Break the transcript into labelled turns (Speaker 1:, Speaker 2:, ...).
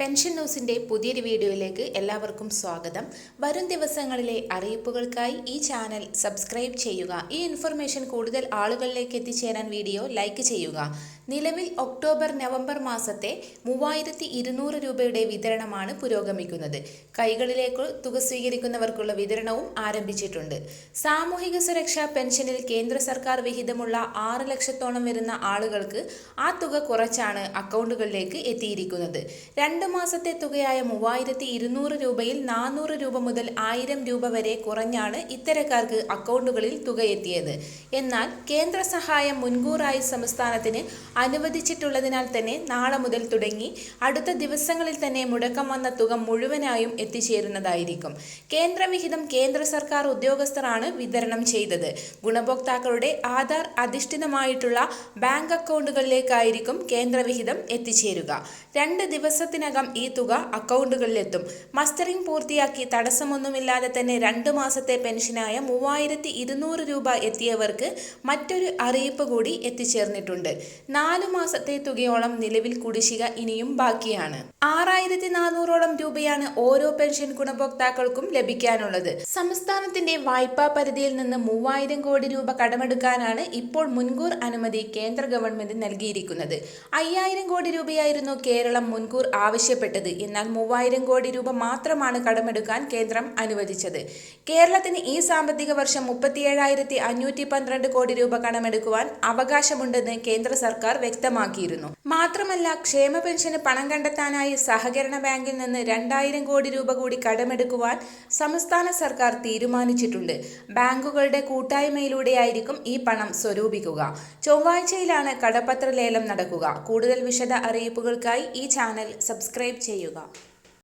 Speaker 1: Pension ന്യൂസിന്റെ പുതിയൊരു വീഡിയോയിലേക്ക് എല്ലാവർക്കും സ്വാഗതം. വരും ദിവസങ്ങളിലെ അറിയിപ്പുകൾക്കായി ഈ ചാനൽ സബ്സ്ക്രൈബ് ചെയ്യുക. ഈ ഇൻഫർമേഷൻ കൂടുതൽ ആളുകളിലേക്ക് എത്തിച്ചേരാൻ വീഡിയോ ലൈക്ക് ചെയ്യുക. നിലവിൽ ഒക്ടോബർ നവംബർ മാസത്തെ മൂവായിരത്തി ഇരുന്നൂറ് രൂപയുടെ വിതരണമാണ് പുരോഗമിക്കുന്നത്. കൈകളിലേക്ക് തുക സ്വീകരിക്കുന്നവർക്കുള്ള വിതരണവും ആരംഭിച്ചിട്ടുണ്ട്. സാമൂഹിക സുരക്ഷാ പെൻഷനിൽ കേന്ദ്ര സർക്കാർ വിഹിതമുള്ള ആറ് ലക്ഷത്തോളം വരുന്ന ആളുകൾക്ക് ആ തുക കുറച്ചാണ് അക്കൗണ്ടുകളിലേക്ക് എത്തിയിരിക്കുന്നത്. രണ്ട് മാസത്തെ തുകയായ മൂവായിരത്തി ഇരുന്നൂറ് രൂപയിൽ നാനൂറ് രൂപ മുതൽ ആയിരം രൂപ വരെ കുറഞ്ഞാണ് ഇത്തരക്കാർക്ക് അക്കൗണ്ടുകളിൽ തുകയെത്തിയത്. എന്നാൽ കേന്ദ്ര സഹായം മുൻകൂറായി സംസ്ഥാനത്തിന് അനുവദിച്ചിട്ടുള്ളതിനാൽ തന്നെ നാളെ മുതൽ തുടങ്ങി അടുത്ത ദിവസങ്ങളിൽ തന്നെ മുടക്കം വന്ന തുക മുഴുവനായും എത്തിച്ചേരുന്നതായിരിക്കും. കേന്ദ്രവിഹിതം കേന്ദ്ര സർക്കാർ ഉദ്യോഗസ്ഥരാണ് വിതരണം ചെയ്തത്. ഗുണഭോക്താക്കളുടെ ആധാർ അധിഷ്ഠിതമായിട്ടുള്ള ബാങ്ക് അക്കൗണ്ടുകളിലേക്കായിരിക്കും കേന്ദ്രവിഹിതം എത്തിച്ചേരുക. രണ്ട് ദിവസത്തിനകം ഈ തുക അക്കൗണ്ടുകളിലെത്തും. മസ്റ്ററിംഗ് പൂർത്തിയാക്കി തടസ്സമൊന്നുമില്ലാതെ തന്നെ രണ്ട് മാസത്തെ പെൻഷനായ മൂവായിരത്തി ഇരുന്നൂറ് രൂപ എത്തിയവർക്ക് മറ്റൊരു അറിയിപ്പ് കൂടി എത്തിച്ചേർന്നിട്ടുണ്ട്. നാലു മാസത്തെ തുകയോളം നിലവിൽ കുടിശ്ശിക ഇനിയും ബാക്കിയാണ്. ആറായിരത്തി നാനൂറോളം രൂപയാണ് ഓരോ പെൻഷൻ ഗുണഭോക്താക്കൾക്കും ലഭിക്കാനുള്ളത്. സംസ്ഥാനത്തിന്റെ വായ്പാ പരിധിയിൽ നിന്ന് മൂവായിരം കോടി രൂപ കടമെടുക്കാനാണ് ഇപ്പോൾ മുൻകൂർ അനുമതി കേന്ദ്ര ഗവൺമെന്റ് നൽകിയിരിക്കുന്നത്. അയ്യായിരം കോടി രൂപയായിരുന്നു കേരളം മുൻകൂർ ആവശ്യപ്പെട്ടത്. എന്നാൽ മൂവായിരം കോടി രൂപ മാത്രമാണ് കടമെടുക്കാൻ കേന്ദ്രം അനുവദിച്ചത്. കേരളത്തിന് ഈ സാമ്പത്തിക വർഷം മുപ്പത്തിയേഴായിരത്തി അഞ്ഞൂറ്റി പന്ത്രണ്ട് കോടി രൂപ കടമെടുക്കുവാൻ അവകാശമുണ്ടെന്ന് കേന്ദ്ര സർക്കാർ വ്യക്തമാക്കിയിരുന്നു. മാത്രമല്ല ക്ഷേമ പെൻഷന് പണം കണ്ടെത്താനായി സഹകരണ ബാങ്കിൽ നിന്ന് രണ്ടായിരം കോടി രൂപ കൂടി കടമെടുക്കുവാൻ സംസ്ഥാന സർക്കാർ തീരുമാനിച്ചിട്ടുണ്ട്. ബാങ്കുകളുടെ കൂട്ടായ്മയിലൂടെയായിരിക്കും ഈ പണം സ്വരൂപിക്കുക. ചൊവ്വാഴ്ചയിലാണ് കടപത്ര ലേലം നടക്കുക. കൂടുതൽ വിശദ അറിയിപ്പുകൾക്കായി ഈ ചാനൽ സബ്സ്ക്രൈബ് ചെയ്യുക.